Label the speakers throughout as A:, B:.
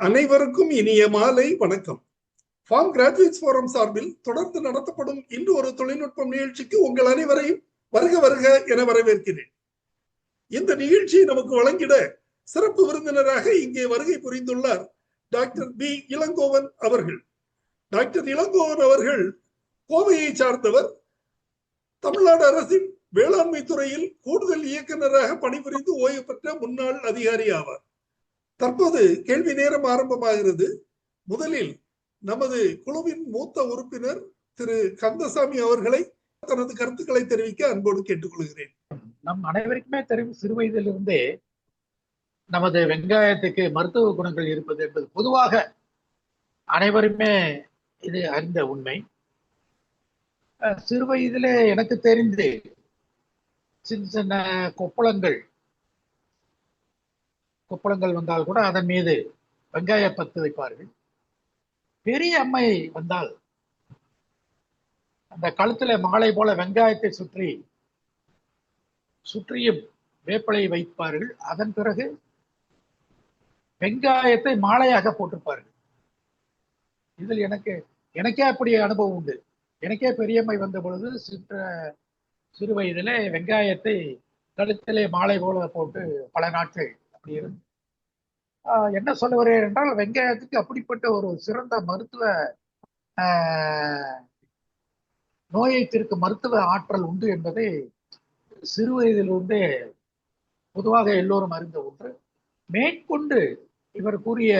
A: அனைவருக்கும் இனிய மாலை வணக்கம். ஃபார்ம் கிராஜுவேட்ஸ் ஃபோரம் சார்பில் தொடர்ந்து நடத்தப்படும் இன்று ஒரு தொழில்நுட்பம் நிகழ்ச்சிக்கு உங்கள் அனைவரையும் வருக வருக என வரவேற்கிறேன். இந்த நிகழ்ச்சியை நமக்கு வழங்கிட சிறப்பு விருந்தினராக இங்கே வருகை புரிந்துள்ளார் டாக்டர் பி. இளங்கோவன் அவர்கள். டாக்டர் இளங்கோவன் அவர்கள் கோவையை சார்ந்தவர். தமிழ்நாடு அரசின் வேளாண்மை துறையில் கூடுதல் இயக்குநராக பணிபுரிந்து ஓய்வு பெற்ற முன்னாள் அதிகாரி ஆவார். தற்போது கேள்வி நேரம் ஆரம்பமாகிறது. முதலில் நமது குழுவின் மூத்த உறுப்பினர் திரு கந்தசாமி அவர்களை தனது கருத்துக்களை தெரிவிக்க அன்போடு கேட்டுக்கொள்கிறேன்.
B: நம் அனைவருக்குமே தெரியும் சிறு வயதிலிருந்தே நமது வெங்காயத்துக்கு மருத்துவ குணங்கள் இருப்பது என்பது பொதுவாக அனைவருமே இது அறிந்த உண்மை. சிறு வயதிலே எனக்கு தெரிந்து சின்ன சின்ன கொப்பளங்கள் கொப்பளங்கள் வந்தால் கூட அதன் மீது வெங்காய பத்து வைப்பார்கள். பெரிய அம்மை வந்தால் அந்த கழுத்துல மாலை போல வெங்காயத்தை சுற்றி சுற்றியும் வேப்பலை வைப்பார்கள். அதன் பிறகு வெங்காயத்தை மாலையாக போட்டிருப்பார்கள். இதில் எனக்கு எனக்கே அப்படி அனுபவம் உண்டு. எனக்கே பெரியம்மை வந்த பொழுது சிற்ற சிறு வயதிலே வெங்காயத்தை கழுத்திலே மாலை போல போட்டு பல நாட்கள் இருந்து ஆஹ் என்ன சொல்ல வருகிறேன் என்றால் வெங்காயத்துக்கு அப்படிப்பட்ட ஒரு சிறந்த மருத்துவ ஆஹ், நோயை தீர்க்க மருத்துவ ஆற்றல் உண்டு என்பதை சிறு வயதிலிருந்தே பொதுவாக எல்லோரும் அறிந்த ஒன்று. மேற்கொண்டு இவர் கூறிய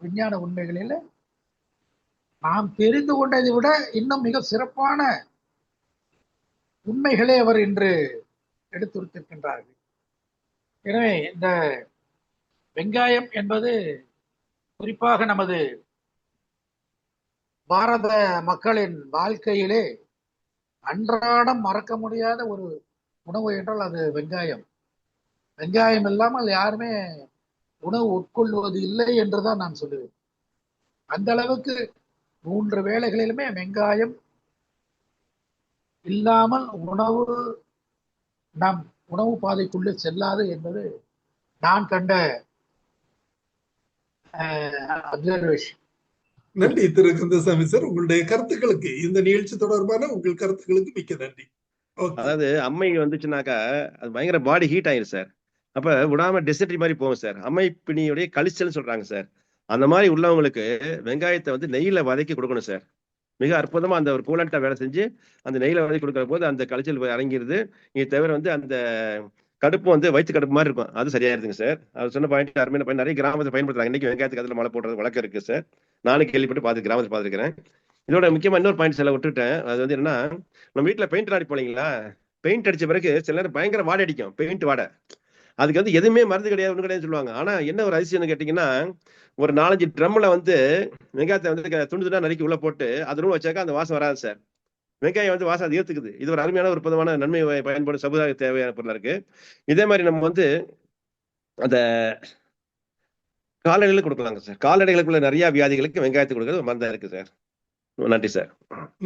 B: விஞ்ஞான உண்மைகளில் நாம் தெரிந்து கொண்டதை விட இன்னும் மிக சிறப்பான உண்மைகளை அவர் இன்று எடுத்துரைத்திருக்கின்றார்கள். எனவே இந்த வெங்காயம் என்பது குறிப்பாக நமது பாரத மக்களின் வாழ்க்கையிலே அன்றாடம் மறக்க முடியாத ஒரு உணவு என்றால் அது வெங்காயம். வெங்காயம் இல்லாமல் யாருமே உணவு உட்கொள்வது இல்லை என்றுதான் நான் சொல்லுவேன். அந்த அளவுக்கு மூன்று வேளைகளிலுமே வெங்காயம் இல்லாமல் உணவு நம் உணவு பாதைக்குள்ளே செல்லாது என்பது நான் கண்ட அப்சர்வேஷன்.
A: நன்றி திரு கந்தசாமி சார். உங்களுடைய கருத்துக்களுக்கு இந்த நிகழ்ச்சி தொடர்பான உங்கள் கருத்துக்களுக்கு மிக்க நன்றி. ஓகே
C: அதாவது அம்மை வந்துச்சுனாக்கா அது பயங்கர பாடி ஹீட் ஆயிரும் சார். அப்ப விடாம டெசர்ட்ரி மாதிரி போகும் சார். அம்மை பிணியுடைய கழிச்சல்னு சொல்றாங்க சார். அந்த மாதிரி உள்ளவங்களுக்கு வெங்காயத்தை வந்து நெய்யில வதக்கி கொடுக்கணும் சார். மிக அற்புதமா அந்த ஒரு கூலண்டா வேலை செஞ்சு அந்த நெய்யில வதக்கி கொடுக்குற போது அந்த கழிச்சல் இறங்கிருது இங்கே தவிர வந்து அந்த கடுப்பு வந்து வயிற்று கடுப்பு மாதிரி இருக்கும். அது சரியாயிருதுங்க சார். அது சொன்ன பாயிண்ட் அருமையான பாயிண்ட் நிறைய கிராமத்தை பயன்படுத்துறாங்க. இன்னைக்கு வெங்காயத்துக்கு அதில் மழை போடுறது வழக்கம் இருக்கு சார். நானும் கேள்விப்பட்டு பார்த்து கிராமத்தை பார்த்துருக்கிறேன். இதோட முக்கியமா இன்னொரு பாயிண்ட் சில விட்டுட்டேன். அது வந்து என்னன்னா நம்ம வீட்டில் பெயிண்ட் அடிப்போம் இல்லைங்களா? பெயிண்ட் அடிச்ச பிறகு சில நேரம் பயங்கர வாடை அடிக்கும். பெயிண்ட் வாடை. அதுக்கு வந்து எதுவுமே மருந்து கிடையாது ஒன்றும் கிடையாதுன்னு சொல்லுவாங்க. ஆனா என்ன ஒரு அதிசயம்னு கேட்டிங்கன்னா ஒரு நாலஞ்சு ட்ரம்ல வந்து வெங்காயத்தை வந்து துண்டு துண்டா நறுக்கி உள்ள போட்டு அது ரூம் வச்சாக்கா அந்த வாசம் வராது சார். வெங்காயம் வந்து வாசம் அது ஏத்துக்குது. இது ஒரு அருமையான ஒரு பதமான நன்மை பயன்பாடு சமுதாய தேவையான பொருளா இருக்கு. இதே மாதிரி நம்ம வந்து அந்த கால்நடைகளுக்கு கொடுக்கலாங்க சார். கால்நடைகளுக்குள்ள நிறைய வியாதிகளுக்கு வெங்காயத்தை கொடுக்கறது மருந்தா இருக்கு சார். நன்றி சார்.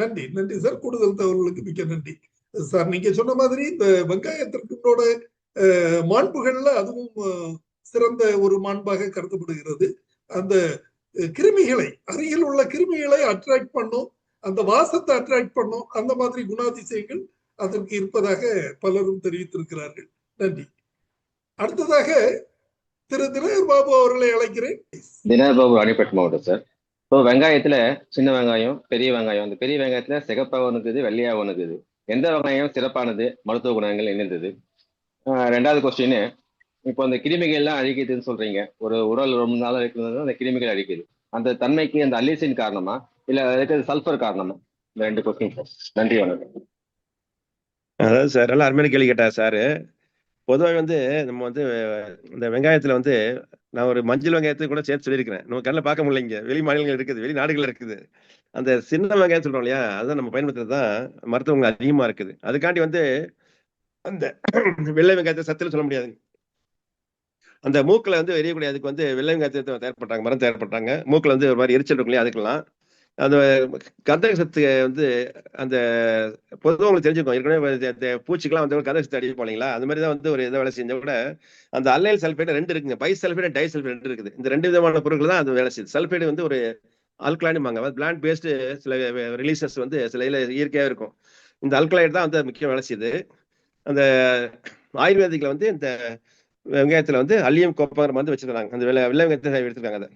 A: நன்றி நன்றி சார். கூடுதல் தகவல்களுக்கு மிக்க நன்றி. சார் நீங்க சொன்ன மாதிரி இந்த வெங்காயத்திற்குனோட மாண்புகள்ல அதுவும் சிறந்த ஒரு மாண்பாக கருதப்படுகிறது. அந்த கிருமிகளை அருகில் உள்ள கிருமிகளை அட்ராக்ட் பண்ணும் அந்த வாசத்தை அட்ராக்ட் பண்ணும் அந்த மாதிரி குணாதிசயங்கள் அதற்கு இருப்பதாக பலரும் தெரிவித்திருக்கிறார்கள். நன்றி. அடுத்ததாக திரு தினகர் பாபு அவர்களை அழைக்கிறேன்.
D: தினபாபு ராணிப்பேட் மாவட்டம் சார். இப்போ வெங்காயத்துல சின்ன வெங்காயம் பெரிய வெங்காயம் அந்த பெரிய வெங்காயத்துல சிகப்பாகவும் இருக்குது வெள்ளையாகவும் இருக்குது. எந்த வெங்காயம் சிறப்பானது மருத்துவ குணங்கள் இணைந்தது ஆஹ் ரெண்டாவது கொஸ்டின் இப்போ அந்த கிருமிகள் எல்லாம் அழிக்குதுன்னு சொல்றீங்க. ஒரு உடல் ரொம்ப நாள் இருக்கிறது அந்த கிருமிகள் அழிக்குது. அந்த தன்மைக்கு அந்த அல்லிசின் காரணமா? இல்ல அதுக்கு சல்ஃபர் காரணமா? இந்த ரெண்டு கொஸ்டின் சார் நன்றி வணக்கம்.
C: அதாவது சார் நல்லா அருமையான கேள்வி கேட்டார் சார். பொதுவாக வந்து நம்ம வந்து இந்த வெங்காயத்தில் வந்து நான் ஒரு மஞ்சள் வெங்காயத்தை கூட சேர்த்து சொல்லியிருக்கிறேன். நம்ம கண்ணில் பார்க்க முடியல இங்கே. வெளி மாநிலங்கள் இருக்குது வெளி நாடுகள் இருக்குது. அந்த சின்ன வெங்காயம் சொல்றோம் இல்லையா அதுதான் நம்ம பயன்படுத்துறது தான் மருத்துவங்கள் அதிகமாக இருக்குது. அதுக்காண்டி வந்து அந்த வெள்ளை வெங்காயத்தை சத்தில் சொல்ல முடியாது. அந்த மூக்கில் வந்து எரியக்கூடிய அதுக்கு வந்து வெள்ளை வெங்காயத்தை தயார்பட்டாங்க மரம் தயார்பட்டாங்க மூக்கில் வந்து ஒரு மாதிரி எரிச்சல் இருக்கும் இல்லையா அதுக்கெல்லாம். அந்த கந்தக சத்து வந்து அந்த பொதுவாக உங்களுக்கு தெரிஞ்சுக்கும் ஏற்கனவே அந்த பூச்சிக்கெல்லாம் வந்து கந்தக சத்து அடிச்சு போனீங்களா அந்த மாதிரி தான் வந்து ஒரு இதை வேலை செஞ்ச கூட அந்த அல்லைல் சல்ஃபைடு ரெண்டு இருக்குங்க. பை சல்ஃபைடு டை சல்ஃபேட் ரெண்டு இருக்குது. இந்த ரெண்டு விதமான பொருட்கள் தான் அது வேலை செய்யுது. சல்ஃபைடு வந்து ஒரு அல்கலாயினுமாங்க பிளான்ட் பேஸ்டு சில ரிலீசஸ் வந்து சில இதில் இயற்கையாக இருக்கும். இந்த அல்கலைடு தான் வந்து முக்கியம் வேலை செய்யுது. அந்த ஆயுர்வேதிக்கில் வந்து இந்த வெங்காயத்தில் வந்து அல்லியம் கோப்பங்கிற வந்து வச்சிருக்காங்க அந்த வெள்ளை வெள்ளை வெங்காயத்தை எடுத்திருக்காங்க அதை.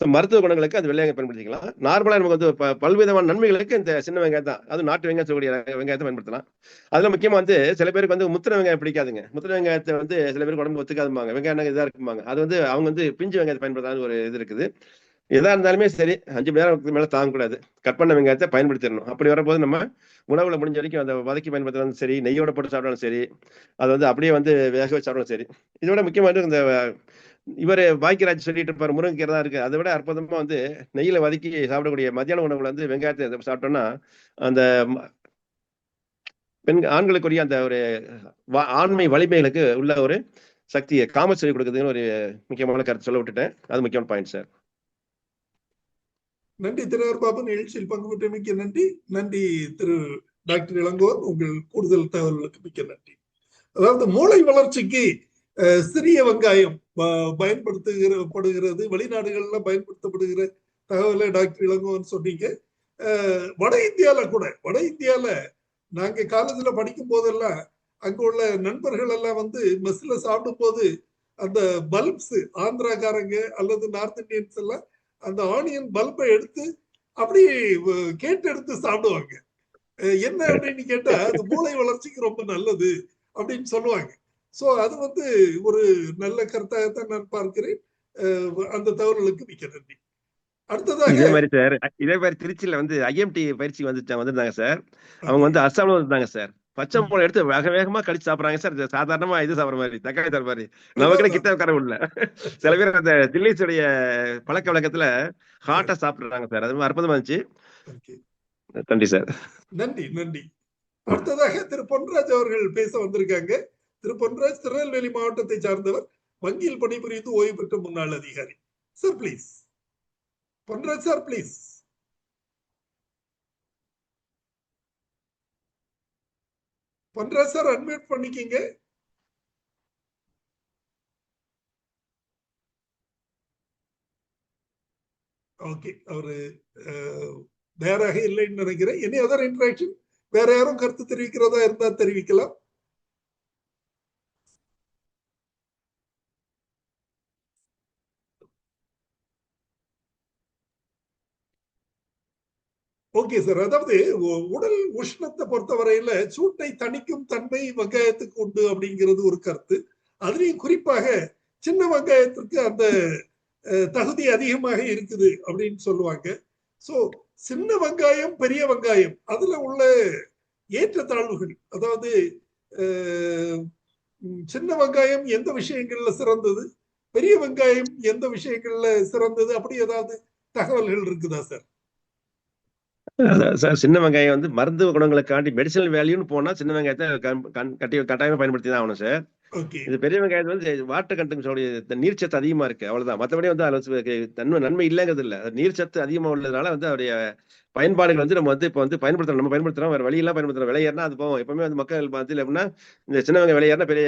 C: ஸோ மருத்துவ குணங்களுக்கு அந்த வெள்ளை வெங்காயம் பயன்படுத்திக்கலாம் நார்மலாக நமக்கு வந்து பல்விதமான நன்மைகளுக்கு இந்த சின்ன வெங்காயம் தான். அது நாட்டு வெங்காயம் சொல்லக்கூடிய வெங்காயத்தை பயன்படுத்தலாம். அதில் முக்கியமாக வந்து சில பேருக்கு வந்து முத்திர வெங்காயம் பிடிக்காதுங்க. முத்திர வெங்காயத்தை வந்து சில பேருக்கு உடம்பு ஒத்துக்காதுமாங்க வெங்காயம் இதாக இருக்குமாங்க அது வந்து அவங்க வந்து பிஞ்சு வெங்காயத்தை பயன்படுத்தாத ஒரு இது இருக்குது. எதா இருந்தாலுமே சரி அஞ்சு மணி நேரம் மேலே தாங்கக்கூடாது. கட் பண்ண வெங்காயத்தை பயன்படுத்திடணும். அப்படி வரும்போது நம்ம உணவுல முடிஞ்ச வரைக்கும் அந்த வதக்கி பயன்படுத்தினாலும் சரி நெய்யோட போட்டு சாப்பிட்டாலும் சரி அது வந்து அப்படியே வந்து வேக வச்சு சாப்பிட்டாலும் சரி. இதோட முக்கியமாக இந்த இவர் பாக்கியராஜ் சொல்லிட்டு இருப்பார் முருங்கைக்கீரை தான் இருக்கு. அதை விட அற்புதமா வந்து நெய்யில வதக்கி சாப்பிடக்கூடிய மத்தியான உணவுல வந்து வெங்காயத்தை சாப்பிட்டோம்னா அந்த பெண் ஆண்களுக்குரிய அந்த ஒரு ஆண்மை வலிமைகளுக்கு உள்ள ஒரு சக்தியை காமச்சொல்லி கொடுக்குறதுன்னு ஒரு முக்கியமான கருத்து சொல்ல விட்டுட்டேன். அது முக்கியமான பாயிண்ட் சார்
A: நன்றி திரு பாபு நிகழ்ச்சியில் பங்கு பெற்றமைக்கு நன்றி. நன்றி திரு டாக்டர் இளங்கோர். உங்கள் கூடுதல் தகவல்களுக்கு மிக்க நன்றி. அதாவது மூளை வளர்ச்சிக்கு சிறிய வெங்காயம் ப- பயன்படுத்துகிறப்படுகிறது வெளிநாடுகள்ல பயன்படுத்தப்படுகிற தகவலை டாக்டர் இளங்கோவன் சொன்னீங்க. வட இந்தியால கூட வட இந்தியால நாங்க காலேஜ்ல படிக்கும் போதெல்லாம் அங்க உள்ள நண்பர்கள் எல்லாம் வந்து மெஸ்ல சாப்பிடும் போது அந்த பல்ப்ஸ் ஆந்திராக்காரங்க அல்லது நார்த் இந்தியன்ஸ் எல்லாம் அந்த ஆனியன் பல்பை எடுத்து அப்படியே அஹ், கேட்டு எடுத்து சாப்பிடுவாங்க என்ன அப்படின்னு கேட்டா அது மூளை வளர்ச்சிக்கு ரொம்ப நல்லது அப்படின்னு சொல்லுவாங்க. சோ அது வந்து ஒரு நல்ல கருத்தாகத்தான் நான் பார்க்கிறேன். அந்த தகவல்களுக்கு மிக்க நன்றி.
C: இதே மாதிரி சார் இதே மாதிரி திருச்சியில வந்து ஐஎம்டி பயிற்சி வந்துட்டாங்க வந்திருந்தாங்க சார். அவங்க வந்து அஸ்ஸாம்ல வந்திருந்தாங்க சார். பச்சை மிளகா எடுத்து வேக வேகமா கடிச்சு சாப்பிடுறாங்க சார். சாதாரணமா இது சாப்பிடுற மாதிரி தக்காளி சாப்பிடுற மாதிரி. நமக்கு கிட்ட உட்கார முடியல. சில பேர் அந்த தில்லிஸுடைய பழக்க வழக்கத்துல ஹாட்டா சாப்பிடுறாங்க சார். அது அற்புதமா இருந்துச்சு. நன்றி சார்.
A: நன்றி நன்றி. அடுத்ததாக திரு பொன்ராஜ் அவர்கள் பேச வந்திருக்காங்க. திரு பொன்ராஜ் திருநெல்வேலி மாவட்டத்தை சார்ந்தவர் வங்கியில் பணிபுரிந்து ஓய்வு பெற்ற முன்னாள் அதிகாரி. Sir please Ponraj sir please Ponraj sir admit பண்ணிக்கிங்க. ஓகே அவரு நேராக இல்லைன்னு நினைக்கிறேன். எனி அதர் இன்ட்ராக்ஷன் வேற யாரும் கருத்து தெரிவிக்கிறதா இருந்தா தெரிவிக்கலாம். Okay sir. அதாவது உடல் உஷ்ணத்தை பொறுத்தவரையில சூட்டை தணிக்கும் தன்மை வெங்காயத்துக்கு உண்டு அப்படிங்கிறது ஒரு கருத்து. அதுலேயும் குறிப்பாக சின்ன வெங்காயத்திற்கு அந்த தகுதி அதிகமாக இருக்குது அப்படின்னு சொல்லுவாங்க. ஸோ சின்ன வெங்காயம் பெரிய வெங்காயம் அதுல உள்ள ஏற்றத்தாழ்வுகள் அதாவது சின்ன வெங்காயம் எந்த விஷயங்கள்ல சிறந்தது? பெரிய வெங்காயம் எந்த விஷயங்கள்ல சிறந்தது? அப்படி ஏதாவது தகவல்கள் இருக்குதா சார்?
C: சார் சின்ன வெங்காயம் வந்து மருத்துவ குணங்களுக்காண்டி மெடிசனல் வேல்யூன்னு போனா சின்ன வெங்காயத்தை கட்டி கட்டாயமா பயன்படுத்தி தான் ஆகணும் சார் இது பெரிய வெங்காயத்து வந்து வாட்டர் கண்டென்ட் நீர்ச்சத்து அதிகமா இருக்கு அவ்வளவுதான். மற்றபடி வந்து அதுல வந்து நன்மை இல்லைங்கிறது இல்ல. அது நீர்ச்சத்து அதிகமா உள்ளதுனால வந்து அவருடைய பயன்பாடுகள் வந்து நம்ம வந்து இப்போ வந்து பயன்படுத்துறோம் நம்ம பயன்படுத்துறோம் வேற வழியெல்லாம் பயன்படுத்துறோம். விலை ஏறினா அது போவோம். எப்பவுமே வந்து மக்கள் மத்தியில் எப்படின்னா இந்த சின்ன வெங்காயம் விலை ஏறினா பெரிய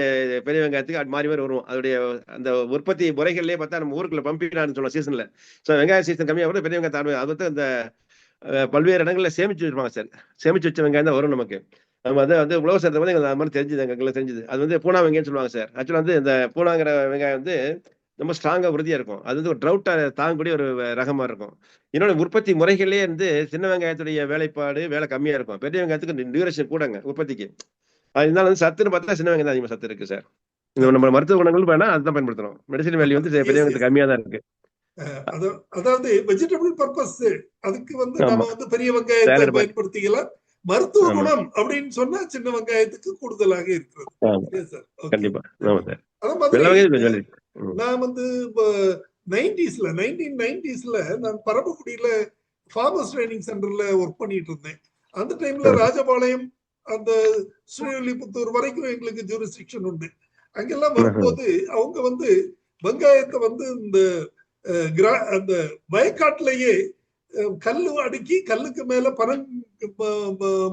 C: பெரிய வெங்காயத்துக்கு அது மாறி மாறி வரும் அதோடைய அந்த உற்பத்தி முறைகள்லேயே பார்த்தா நம்ம ஊருக்குள்ள பம்பினான்னு சொல்லுவோம் சீசன்ல ஸோ வெங்காய சீசன் கம்மியாக வரும் பெரிய வெங்காயத்தை ஆடுவோம் அது வந்து அந்த பல்வேறு இடங்கள்ல சேமிச்சு வச்சிருப்பாங்க சார். சேமிச்சு வச்ச வெங்காயம் தான் வரும் நமக்கு. நம்ம வந்து வந்து உழவு சேர்த்த போது எங்களுக்கு அது மாதிரி தெரிஞ்சுது எங்களுக்கு தெரிஞ்சுது. அது வந்து பூனா வெங்காயம் சொல்லுவாங்க சார். ஆக்சுவலாக வந்து இந்த பூனாங்கிற வெங்காயம் வந்து ரொம்ப ஸ்ட்ராங்கா உறுதியா இருக்கும். அது வந்து ஒரு ட்ரவுட்டை தாங்கக்கூடிய ஒரு ரகமா இருக்கும். இன்னொன்று உற்பத்தி முறைகளே வந்து சின்ன வெங்காயத்துடைய வேலைப்பாடு வேலை கம்மியா இருக்கும். பெரிய வெங்காயத்துக்கு டியூரேஷன் கூடங்க உற்பத்திக்கு. அது இருந்தாலும் வந்து சத்துன்னு பார்த்தா சின்ன வெங்காயம் தான் அதிகமாக சத்து இருக்கு சார். இந்த நம்ம மருத்துவ குணங்கள் வேணா அதுதான் பயன்படுத்துறோம். மெடிசன் வேல்யூ வந்து பெரிய வெங்காயத்துக்கு கம்மியா தான் இருக்கு.
A: அஹ் அதா- அதாவது வெஜிடபிள் பர்பஸ் அதுக்கு வந்து. நம்ம வந்து பெரிய வெங்காயத்தை. பயன்படுத்திக்கலாம். மருத்துவ. குணம் அப்படின்னு சொன்னா சின்ன வெங்காயத்துக்கு கூடுதலாக இருக்கிறது. நான் வந்து நைன்டிஸ்ல நைன்டீன் நைன்டிஸ்ல நான் பரமக்குடியில ஃபார்மர்ஸ் ட்ரைனிங் சென்டர்ல ஒர்க் பண்ணிட்டு இருந்தேன். அந்த டைம்ல ராஜபாளையம் அந்த ஸ்ரீவில்லிபுத்தூர் வரைக்கும் எங்களுக்கு ஜூரிஸ்டிக்ஷன் உண்டு. அங்கெல்லாம் வரும்போது அவங்க வந்து வெங்காயத்தை வந்து இந்த அந்த வயக்காட்டிலேயே கல்லு அடுக்கி கல்லுக்கு மேல பனங்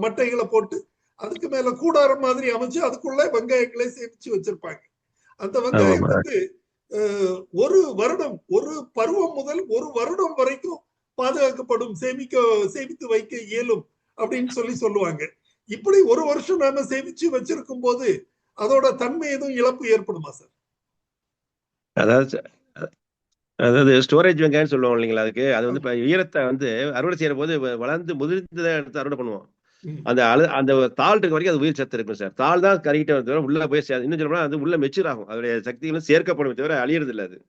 A: மட்டைகளை போட்டு அதுக்கு மேல கூடாரம் மாதிரி அமைச்சு அதுக்குள்ள வெங்காயங்களை சேமிச்சு வச்சிருப்பாங்க அந்த வெங்காயம். வந்து ஒரு வருடம் ஒரு பருவம் முதல் ஒரு வருடம் வரைக்கும் பாதுகாக்கப்படும் சேமிக்க சேமித்து வைக்க இயலும் அப்படின்னு சொல்லி சொல்லுவாங்க இப்படி ஒரு வருஷம் நாம சேமிச்சு வச்சிருக்கும் போது அதோட தன்மை எதுவும் இழப்பு ஏற்படுமா சார்
C: அதாவது அதாவது ஸ்டோரேஜ் வெங்காயம் சொல்லுவோம் இல்லைங்களா அதுக்கு அது வந்து இப்ப ஈரத்தை வந்து அறுவடை செய்யற போது வளர்ந்து முதிர்ந்த எடுத்து அறுவடை பண்ணுவோம். அந்த அழு அந்த தாள் இருக்க வரைக்கும் அது உயிர் சத்து இருக்கும் சார். தாள் தான் கறிக்கிட்ட தவிர உள்ள போய் சே- இன்னும் சொல்ல அது உள்ள மெச்சூர் ஆகும். அதோடைய சக்திகளும் சேர்க்கப்படும் தவிர அழியறது இல்ல அது.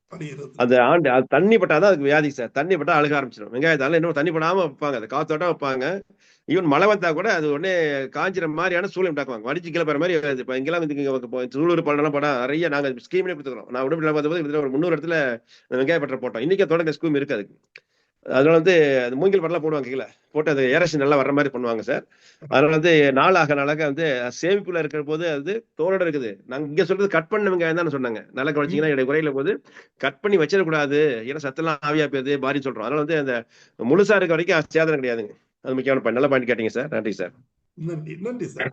C: அந்த ஆண்டு அது தண்ணி பட்டாதான் அதுக்கு வியாதி சார். தண்ணி பட்டா அழுக ஆரம்பிச்சிடும். வெங்காயத்தால இன்னும் தண்ணி படாம வைப்பாங்க. அது காத்தோட்ட வைப்பாங்க. ஈவன் மழை வந்தா கூட அது உடனே காஞ்சிற மாதிரியான சூழ்நிலை உண்டாக்குவாங்க வடிச்சு கிளப்புற மாதிரி இப்ப இங்கெல்லாம் வந்து சூலூர் பழம் படம் நிறைய நாங்க ஸ்கீம்லேயே கொடுத்துக்கிறோம். நான் உடம்புல பார்த்தும்போது கிட்டத்தட்ட ஒரு முந்நூறு இடத்துல வெங்காய பட்டை போட்டோம். இன்னைக்கு தொடங்க ஸ்கீம் இருக்கு அதுக்கு. அதனால வந்து அது மூங்கில் படலாம் போடுவாங்க கீழே. போட்டு அது ஏரேஷன் நல்லா வர்ற மாதிரி பண்ணுவாங்க சார். அதனால வந்து நாளாக நாளாக வந்து சேமிப்புல இருக்கிற போது அது தோலோட இருக்குது. நாங்க இங்க சொல்றது கட் பண்ண வெங்காயம் தான் சொன்னாங்க. நல்லா கவனிச்சீங்கன்னா என்னுடைய குறையில போது கட் பண்ணி வச்சிடக்கூடாது. ஏன்னா சத்தெல்லாம் ஆவியா போயிருது பாரி சொல்றோம். அதனால வந்து அந்த முழுசா இருக்க வரைக்கும் சேதனம் கிடையாதுங்க. அது முக்கியமான. நல்ல பாயிண்ட் கேட்டீங்க சார். நன்றி சார்.
A: நன்றி நன்றி சார்.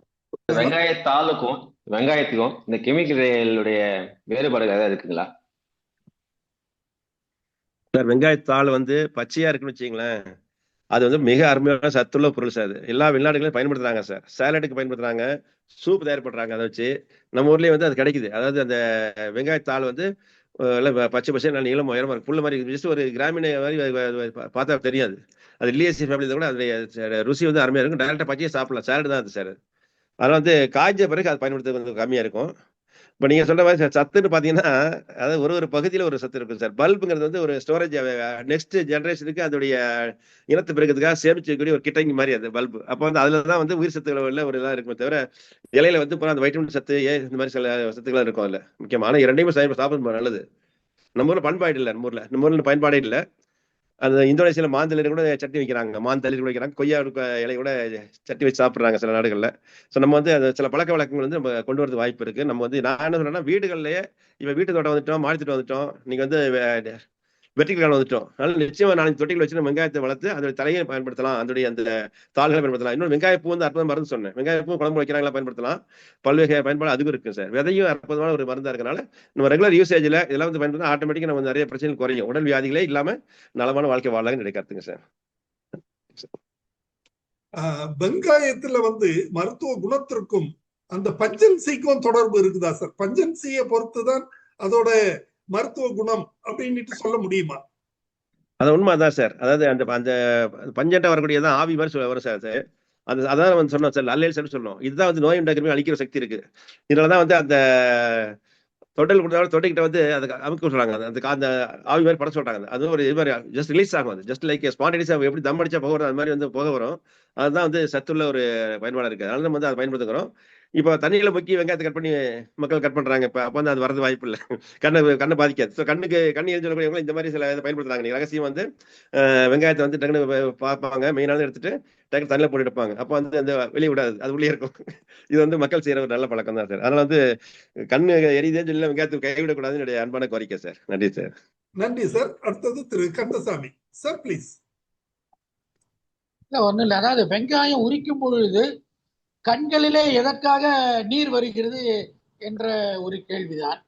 D: வெங்காயத்தாளுக்கும் வெங்காயத்துக்கும் இந்த கெமிக்கலுடைய வேறுபாடுகள் ஏதாவது இருக்குங்களா?
C: சார் வெங்காயத்தாள் வந்து பச்சையா இருக்குன்னு வச்சுங்களேன் அது வந்து மிக அருமையான சத்துள்ள பொருள் சார். அது எல்லா வெளிநாடுகளையும் பயன்படுத்துறாங்க சார். சாலடுக்கு பயன்படுத்துறாங்க சூப் தயார் பண்றாங்க அதை வச்சு. நம்ம ஊர்லயே வந்து அது கிடைக்குது. அதாவது அந்த வெங்காயத்தாள் வந்து பச்சை பச்சை நல்ல நீளம் உயரமா இருக்கு. புள்ள மாதிரி ஜஸ்ட் ஒரு கிராமீண மாதிரி பார்த்தா தெரியாது. அது லியசி ஃபேமிலி கூட அதோடைய ச- ருசி வந்து அருமையா இருக்கும். டேரக்டா பச்சையை சாப்பிடலாம். சாலட் தான் அது சார். அதனால வந்து காய்ச்ச பிறகு அது பயன்படுத்துறது கொஞ்சம் கம்மியா இருக்கும். இப்போ நீங்க சொல்ற மாதிரி சத்துன்னு பாத்தீங்கன்னா அதாவது ஒரு ஒரு பகுதியில ஒரு சத்து இருக்கும் சார். பல்புங்கிறது வந்து ஒரு ஸ்டோரேஜ் நெக்ஸ்ட் ஜெனரேஷனுக்கு அதோடைய இனத்தை பெருக்கிறதுக்காக சேமிச்சு வைக்கக்கூடிய ஒரு கிட்டங்கி மாதிரி அது பல்பு. அப்போ வந்து அதுலதான் வந்து உயிர் சத்துக்கள் உள்ள ஒரு இதா இருக்குமே தவிர இலையில வந்து பூரா அந்த வைட்டமின் சத்து ஏ இந்த மாதிரி சில சத்துக்கள் இருக்கும் அதுல. முக்கியமான இரண்டையுமே சாப்பிடும் நல்லது. நம்ம ஊர்ல பண்பாடு இல்லை நம்ம ஊர்ல. நம்ம ஊர்ல பயன்பாடே இல்லை. அந்த இந்தோனேசியால மாந்தளிர் கூட சட்னி வைக்கிறாங்க. மாந்தளிர் கூட வைக்கிறாங்க. கொய்யா இலை கூட சட்னி வச்சு சாப்பிடுறாங்க சில நாடுகள்ல. ஸோ நம்ம வந்து அந்த சில பழக்க வழக்கங்கள் வந்து நம்ம கொண்டு வரது வாய்ப்பு இருக்கு. நம்ம வந்து நான் என்ன சொல்றேன்னா வீடுகள்லயே இப்ப வீட்டு தோட்டம் வந்துட்டோம் மாடி தோட்டம் வந்துட்டோம். நீங்க வந்து வெட்டிக்கல் வந்துட்டோம். அதனால நிச்சயமா நாலஞ்சு தொட்டிகள் வச்சு வெங்காயத்தை வளர்த்து அதோட தலையை பயன்படுத்தலாம். அதோடைய அந்த தாள்களை பயன்படுத்தலாம். இன்னொரு வெங்காயப்பூ பூ வந்து அற்புதம் மருந்து சொன்னேன். வெங்காயப்பூ குழம்பு வைக்கிறாங்களா பயன்படுத்தலாம். பல்வேறு பயன்பாடு அதுவும் இருக்கு சார். விதையும் அற்புதமான ஒரு மருந்தா இருக்கனால நம்ம ரெகுலர் யூசேஜ்ல இதெல்லாம் வந்து பயன்படுத்தா ஆட்டோமேட்டிக்கா நம்ம நிறைய பிரச்சனைகள் குறையும். உடல் வியாதிகளே இல்லாம நலமான வாழ்க்கை வாழலாம்னு நினைக்கிறதுங்க சார்.
A: ஆஹ், வெங்காயத்துல வந்து மருத்துவ குணத்திற்கும் அந்த பஞ்சன்சிக்கும் தொடர்பு இருக்குதா சார்? பஞ்சன்சியை பொறுத்துதான் அதோட மருத்துவ குணம் அப்படின்னு சொல்ல முடியுமா?
C: அது உண்மைதான் சார். அதாவது அந்த அந்த பஞ்சண்டா வரக்கூடியதான் ஆவி மாதிரி சொல்ல வரும் சார் அது. அது அதான் வந்து சொன்னோம் சார் அல்லேல் சார் சொன்னோம் இதுதான் வந்து நோய் உண்டாக்கிறமே அழிக்கிற சக்தி இருக்கு. இதனாலதான் வந்து அந்த தொட்டில் கொடுத்தாலும் தொட்டிக்கிட்ட வந்து அதுக்கு அமைக்க சொல்றாங்க. அந்த- அந்த ஆவி மாதிரி பட சொல்றாங்க. அது ஒரு இது மாதிரி ஜஸ்ட் ரிலீஸ் ஆகும் அது. ஜஸ்ட் லைக் ஸ்பான்டேனியஸா எப்படி தம் அடிச்சா போக வரும் அது மாதிரி வந்து போக வரும். அதுதான் வந்து சத்துள்ள ஒரு பயன்பாடு இருக்கு. அதனால நம்ம வந்து அதை பயன்படுத்துகிறோம் இப்போ தண்ணியில முக்கி வெங்காயத்தை கட் பண்ணி மக்கள் கட் பண்றாங்க. இப்போ அப்போ வந்து அது வரது வாய்ப்பு இல்லை. கண்ணை கண்ணை பாதிக்காது. ஸோ கண்ணுக்கு கண்ணு எரிஞ்சு சொல்லக்கூடியவங்க இந்த மாதிரி சில இதை பயன்படுத்துறாங்க. நீங்க ரகசியம் வந்து வெங்காயத்தை வந்து டக்குனு பார்ப்பாங்க மெயினான எடுத்துட்டு டக்கு தண்ணியில் போட்டு எடுப்பாங்க. அப்போ வந்து அந்த வெளியே விடாது. அது உள்ளே இருக்கும். இது வந்து மக்கள் செய்யற ஒரு நல்ல பழக்கம் தான் சார். அதனால வந்து கண்ணு எரியுதேன்னு சொல்லி வெங்காயத்தை கைவிடக்கூடாதுன்னு என்னுடைய அன்பான கோரிக்கை சார். நன்றி சார்.
A: நன்றி சார். அடுத்தது திரு கந்தசாமி. சார் ப்ளீஸ்
B: இல்ல ஒண்ணும் இல்ல. அதாவது வெங்காயம் உரிக்கும் பொழுது கண்களிலே எதற்காக நீர் வருகிறது என்ற ஒரு கேள்விதான்.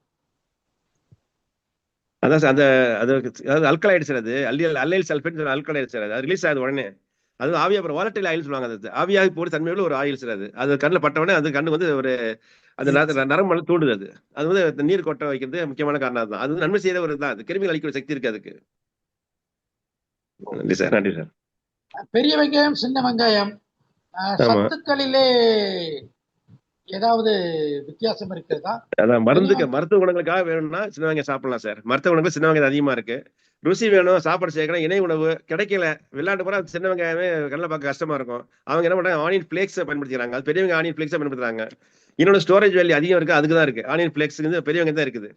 C: அதான் சார் அந்த அது அதாவது அல்கலாய்டு சார் அது. Allyl allyl sulphate alkaloid sir அது. ரிலீஸ் ஆகுது உடனே. அது ஆவியா அப்புறம் வாலட்டைல் ஆயில் சொல்லுவாங்க அது. ஆவியாகி போட்டு தன்மையுள்ள ஒரு ஆயில் சார் அது. அது கண்ணில் பட்ட உடனே அது கண்ணு வந்து ஒரு அந்த நர- நரம்பு தூண்டுது அது. அது வந்து நீர் கொட்ட வைக்கிறது முக்கியமான காரணம் தான் அது வந்து நன்மை செய்யற ஒரு தான். அது கிருமிகள் அழிக்கிற சக்தி இருக்கு அதுக்கு. நன்றி சார். நன்றி சார்.
B: பெரிய வெங்காயம் சின்ன வெங்காயம். சத்துக்களிலே ஏதாவது வித்தியாசம் இருக்கிறதா?
C: அதான் மருந்துக்கு மருத்துவ குணங்களுக்காக வேணும்னா சின்ன வெங்காயம் சாப்பிடலாம் சார். மருத்துவ குணங்கள் சின்ன வெங்காயம் அதிகமா இருக்கு. ருசி வேணும் சாப்பாடு சேர்க்கணும் இணை உணவு கிடைக்கல விளையாட்டு பூரா சின்ன வெங்காயமே கண்ணில் பார்க்க கஷ்டமா இருக்கும். அவங்க என்ன பண்றாங்க ஆனியன் பிளேக்ஸ் பயன்படுத்திக்கிறாங்க. அது பெரியவங்க ஆனியன் பிளேக்ஸ் பயன்படுத்துறாங்க. இன்னொன்று ஸ்டோரேஜ் வேல்யூ அதிகம் இருக்கு அதுக்கு தான் இருக்கு ஆனியன் பிளேக்ஸ் பெரியவங்க தான் இருக்குது.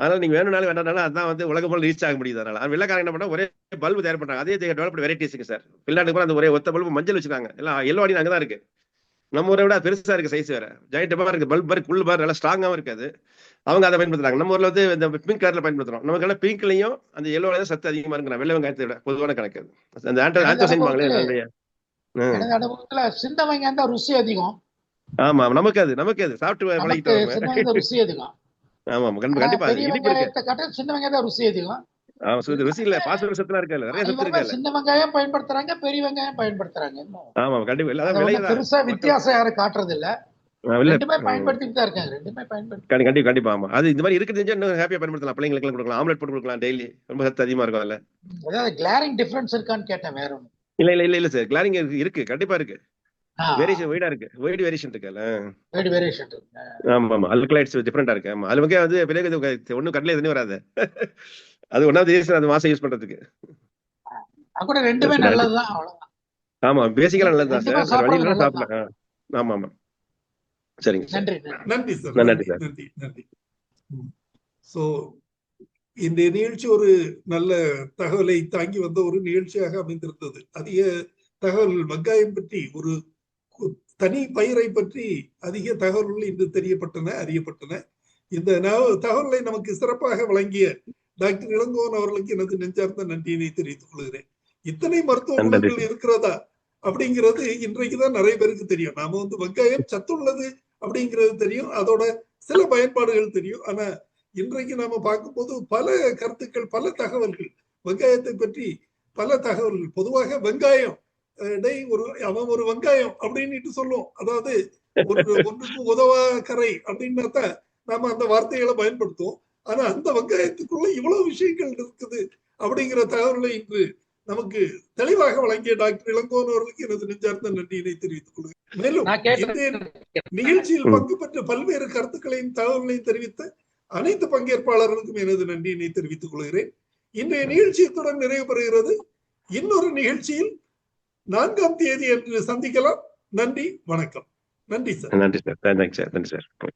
C: அதனால நீங்க வேணும்னாலும் வேண்டாம்னாலும் அதான் வந்து உலகம் போல ரீச் ஆக முடியுது அதனால. அது வெள்ளக்காரங்க என்ன பண்ணா ஒரே பல்பு தயார் பண்றாங்க. அதே டெவலப்டு வெரைட்டிஸ்க்கு சார் வெளிநாட்டுக்கு பூரா அந்த ஒரே ஒத்த பல்பு மஞ்சள் வச்சிருக்காங்க. எல்லாம் எல்லோ அடி அங்கே தான் இருக்கு. நம்ம ஊரை விட பெருசா இருக்கு சைஸ் வேற. ஜாயிண்ட் பார் இருக்கு. பல்ப் பார் குள் பார் நல்லா ஸ்ட்ராங்காவும் இருக்காது. அவங்க அதை பயன்படுத்துறாங்க. நம்ம ஊர்ல வந்து இந்த பிங்க் கலர்ல பயன்படுத்துறோம். நமக்கு எல்லாம் பிங்க்லயும் அந்த எல்லோல தான் சத்து அதிகமா இருக்கு வெள்ளை வெங்காயத்தை விட பொதுவான கணக்கு அந்த ஆண்டோ ஆந்தோசைன் பாங்களே
B: சின்ன வெங்காயம் தான் ருசி அதிகம்.
C: ஆமா நமக்கு அது நமக்கு அது. சாப்பிட்டு
B: வெங்காயம் ருசி அதிகம்.
C: ஆமா கண்டிப்பா இனிப்பு இருக்கு.
B: சின்ன வெங்காயம் தான் ருசி அதிகம்.
C: ஆமா சு- ருசி இல்ல. பாஸ்பரஸ் சத்துலாம் இருக்கல நிறைய சத்து
B: இவங்க
C: இருக்கல
B: சின்ன வெங்காயம் பயன்படுத்துறாங்க பெரிய வெங்காயம் பயன்படுத்துறாங்க.
C: ஆமா கண்டிப்பா. இல்ல
B: பெருசா வித்தியாசம் யாரும் காட்டுறது இல்ல
C: கண்டிப்பா கண்டிப்பா ஆமா. அது இந்த மாதிரி இருக்கு தெரிஞ்சா இன்னும் ஹாப்பியா பயன்படுத்தலாம். பிள்ளைங்களுக்கு கொடுக்கலாம். ஆம்லெட் போட்டு கொடுக்கலாம் டெய்லி ரொம்ப சத்து அதிகமா இருக்கும் அதுல.
B: கிளாரிங் டிஃபரன்ஸ் இருக்கான்னு கேட்டேன் வேற
C: இல்ல இல்ல இல்ல இல்ல சார் கிளாரிங் இருக்கு. கண்டிப்பா இருக்கு. வேரியேஷன் இருக்கு. வைடு வேரியேஷன் இருக்குல்ல
B: வேடி வேரியேஷன்
C: ஆமா ஆமா. அல்கலைட்ஸ் டிஃபரெண்டா இருக்கு. ஆமா. அது வந்து ஒண்ணும் கடல எதுவும் வராது. அது ஒன்னாவது ரீசன் அது மாசம் யூஸ் பண்றதுக்கு.
B: கூட ரெண்டுமே. நல்லதுதான்
C: ஆமா பேசிக்கலா நல்லதுதான் சார் வழி சாப்பிடலாம். ஆமா ஆமா. சரிங்க
B: நன்றி நன்றி.
A: நன்றி சார்
C: நன்றி
A: நன்றி
C: சார்.
A: நன்றி நன்றி. சோ இந்த நிகழ்ச்சி ஒரு நல்ல தகவலை தாங்கி வந்த ஒரு நிகழ்ச்சியாக அமைந்திருந்தது. அதிக தகவல்கள் வெங்காயம் பற்றி ஒரு தனி பயிரை பற்றி அதிக தகவல்கள் இன்று தெரியப்பட்டன அறியப்பட்டன. இந்த ந- தகவலை நமக்கு சிறப்பாக வழங்கிய டாக்டர் இளங்கோவன் அவர்களுக்கு எனது நெஞ்சார்ந்த நன்றியினை தெரிவித்துக் கொள்கிறேன். இத்தனை மருத்துவ
C: நன்றி.
A: குணங்கள் இருக்கிறதா அப்படிங்கிறது இன்றைக்குதான் நிறைய பேருக்கு தெரியும். நாம வந்து வெங்காயம் சத்துள்ளது அப்படிங்கிறது தெரியும். அதோட சில பயன்பாடுகள் தெரியும். ஆனா இன்றைக்கு நாம பார்க்கும்போது பல கருத்துக்கள் பல தகவல்கள் வெங்காயத்தை பற்றி பல தகவல்கள். பொதுவாக வெங்காயம் டேய் ஒரு அவன் ஒரு வெங்காயம் அப்படின்னுட்டு சொல்லுவோம் அதாவது ஒன்று ஒன்றுக்கு உதவா கரை அப்படின்னா தான் நாம அந்த வார்த்தைகளை பயன்படுத்துவோம். ஆனா அந்த வெங்காயத்துக்குள்ள இவ்வளவு விஷயங்கள் இருக்குது அப்படிங்கிற தகவல்களை இன்று நமக்கு தெளிவாக வழங்கிய டாக்டர் இளங்கோவன் அவர்களுக்கு எனது நெஞ்சார்ந்த நன்றியினை தெரிவித்துக் கொள்கிறேன். மேலும் நிகழ்ச்சியில். பங்கு பெற்ற பல்வேறு கருத்துக்களையும் தகவல்களையும் தெரிவித்த அனைத்து பங்கேற்பாளர்களுக்கும் எனது நன்றியினை தெரிவித்துக் கொள்கிறேன். இன்றைய நிகழ்ச்சி இத்துடன் நிறைவு பெறுகிறது இன்னொரு நிகழ்ச்சியில் நான்காம் தேதி என்று சந்திக்கலாம். நன்றி வணக்கம். நன்றி சார்.
C: நன்றி சார். Thanks sir. நன்றி சார்.